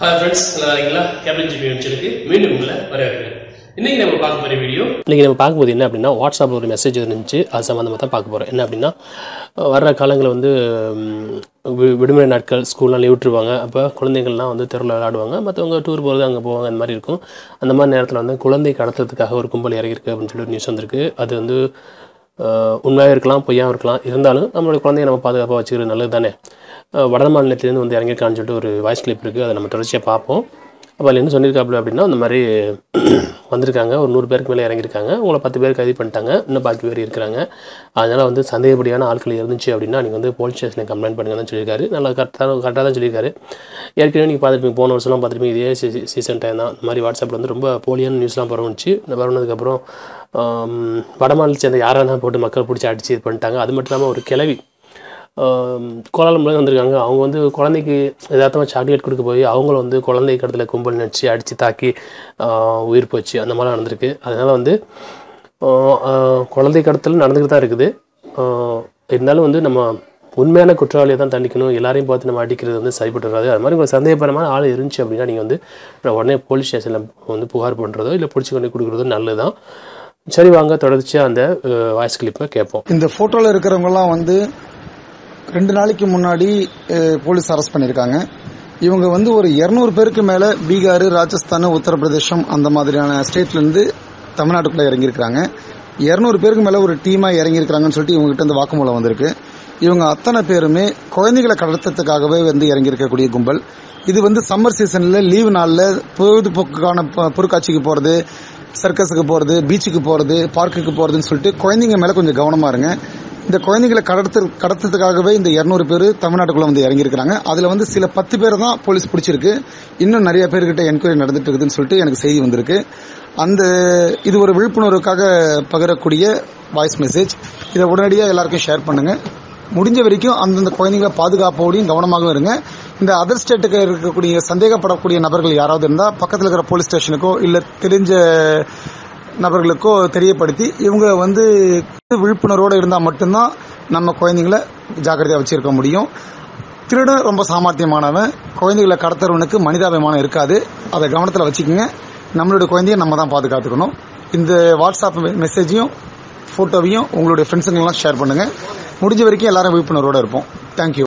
Hi friends நல்லா இருக்கீங்களா cable GB வச்சிருக்கு. மீண்டும் உங்களை வரவேற்கிறேன். இன்னைக்கு நம்ம பார்க்க போகிற வீடியோ இன்னைக்கு நம்ம பார்க்கும்போது என்ன அப்படின்னா வாட்ஸ்அப்பில் ஒரு மெசேஜ் இருந்துச்சு. அது சம்மந்தமாக தான் பார்க்க போகிறோம் என்ன அப்படின்னா வர்ற காலங்களில் வந்து வி- விடுமுறை நாட்கள் ஸ்கூல்லாம் லீவ் விட்டுருவாங்க. அப்போ குழந்தைகள்லாம் வந்து தெருவில் விளையாடுவாங்க. மற்றவங்க டூர் போகிறது அங்கே போவாங்க. அந்த மாதிரி இருக்கும். அந்த மாதிரி நேரத்தில் வந்து குழந்தை கடத்துறதுக்காக ஒரு கும்பல் இறங்கியிருக்கு அப்படின்னு சொல்லி ஒரு நியூஸ் வந்திருக்கு. அது வந்து உண்மையாக இருக்கலாம் பொய்யாக இருக்கலாம். இருந்தாலும் நம்மளுடைய குழந்தைய நம்ம பாதுகாப்பாக வச்சுக்கிறது நல்லது தானே வட மாநிலத்திலேருந்து வந்து இறங்கியிருக்கான்னு சொல்லிட்டு ஒரு வாய்ஸ் கிளிப் இருக்குது அதை நம்ம தொடர்ச்சியாக பார்ப்போம். அப்போ அதில் என்ன சொல்லியிருக்காப்புல அப்படின்னா இந்த மாதிரி வந்திருக்காங்க ஒரு நூறு பேருக்கு மேலே இறங்கியிருக்காங்க உங்களை பத்து பேர் கைது பண்ணிட்டாங்க இன்னும் பாக்கி பேர் இருக்கிறாங்க. அதனால் வந்து சந்தேகப்படியான ஆட்கள் இருந்துச்சு அப்படின்னா நீங்கள் வந்து போலீஸ் ஸ்டேஷனில் கம்ப்ளைண்ட் பண்ணுங்கன்னு சொல்லியிருக்காரு. நல்லா கரெக்டாக கரெக்டாக தான் சொல்லியிருக்காரு. ஏற்கனவே நீங்கள் பார்த்துருப்பீங்க போன வருஷம்லாம் பார்த்துருப்பீங்க இதே சீ- சீசன் டைம் தான். இந்த மாதிரி வாட்ஸ்அப்பில் வந்து ரொம்ப போலியான நியூஸ்லாம் பரவுச்சு இந்த பரவுனதுக்கப்புறம் ஆம், சேர்ந்த யாராக போட்டு மக்கள் பிடிச்சி அடிச்சு இது பண்ணிட்டாங்க அது மட்டும் இல்லாமல் ஒரு கிளவி கோலாலம்புலேருந்து வந்திருக்காங்க. அவங்க வந்து குழந்தைக்கு எதார்த்தமாக சாக்லேட் கொடுக்க போய் அவங்கள வந்து குழந்தை கடத்தில் கும்பல் நினச்சி அடித்து தாக்கி உயிர் போச்சு. அந்த மாதிரிலாம் நடந்திருக்கு. அதனால் வந்து குழந்தை கடத்தல் நடந்துக்கிட்டு தான் இருக்குது. இருந்தாலும் வந்து நம்ம உண்மையான குற்றவாளியை தான் தண்டிக்கணும். எல்லாரையும் பார்த்து நம்ம அடிக்கிறது வந்து சரிப்பட்டு வராது அது மாதிரி உங்களுக்கு சந்தேகப்பரமான ஆள் இருந்துச்சு அப்படின்னா நீங்கள் வந்து உடனே போலீஸ் ஸ்டேஷனில் வந்து புகார் பண்ணுறதோ இல்லை பிடிச்சி கொண்டு கொடுக்குறதோ நல்லது தான் சரி வாங்க தொடர்ச்சியாக அந்த வாய்ஸ் கிளிப்பை கேட்போம். இந்த ஃபோட்டோவில் இருக்கிறவங்கலாம் வந்து ரெண்டு நாளைக்கு முன்னாடி போலீஸ் அரெஸ்ட் பண்ணியிருக்காங்க இவங்க வந்து ஒரு 200 பேருக்கு மேல பீகார் ராஜஸ்தான் உத்தரப்பிரதேசம் அந்த மாதிரியான ஸ்டேட்லேருந்து தமிழ்நாட்டுக்குள்ள இறங்கியிருக்காங்க 200 பேருக்கு மேல ஒரு டீமா இறங்கியிருக்காங்கன்னு சொல்லிட்டு இவங்க கிட்ட வாக்குமூலம் வந்திருக்கு. இவங்க அத்தனை பேருமே குழந்தைகளை கடத்தத்துக்காகவே வந்து இறங்கியிருக்கக்கூடிய கும்பல். இது வந்து சம்மர் சீசன்ல லீவு நாளில் பொழுதுபோக்குக்கான ப- பொருட்காட்சிக்கு போறது சர்க்கஸுக்கு போறது பீச்சுக்கு போறது பார்க்குக்கு போறதுன்னு சொல்லிட்டு குழந்தைங்க மேல கொஞ்சம் கவனமா இருங்க. இந்த குழந்தைகளை கடத்து கடத்துறதுக்காகவே இந்த 200 பேர் தமிழ்நாட்டுக்குள்ள வந்து இறங்கியிருக்காங்க அதுல வந்து சில பத்து பேர் தான் போலீஸ் பிடிச்சிருக்கு. இன்னும் நிறைய பேர்கிட்ட என்கொயரி நடந்துட்டு இருக்குதுன்னு சொல்லிட்டு எனக்கு செய்தி வந்திருக்கு. அந்த இது ஒரு விழிப்புணர்வுக்காக பகிரக்கூடிய வாய்ஸ் மெசேஜ். இதை உடனடியாக எல்லாருக்கும் ஷேர் பண்ணுங்க. முடிஞ்ச வரைக்கும் அந்தந்த குழந்தைங்களை பாதுகாப்போடையும் கவனமாகவும் இருங்க. இந்த அதர் ஸ்டேட்டுக்கு இருக்கக்கூடிய சந்தேகப்படக்கூடிய நபர்கள் யாராவது இருந்தால் பக்கத்தில் இருக்கிற போலீஸ் ஸ்டேஷனுக்கோ இல்லை தெரிஞ்ச நபர்களுக்கோ தெரியப்படுத்தி இவங்க வந்து விழிப்புணர்வோடு இருந்தால் மட்டும்தான் நம்ம குழந்தைங்களை ஜாக்கிரதையாக வச்சிருக்க முடியும். திருடன் ரொம்ப சாமர்த்தியமானவன். குழந்தைகளை கடத்துறவனுக்கு மனிதாபிமானம் இருக்காது. அதை கவனத்தில் வச்சுக்கோங்க. நம்மளுடைய குழந்தைய நம்ம தான் பாதுகாத்துக்கணும். இந்த வாட்ஸ்அப் மெசேஜையும் ஃபோட்டோவையும் உங்களுடைய ஃப்ரெண்ட்ஸுங்கெல்லாம் ஷேர் பண்ணுங்கள் முடிஞ்ச வரைக்கும் எல்லாரும் விழிப்புணர்வோடு இருப்போம். தேங்க்யூ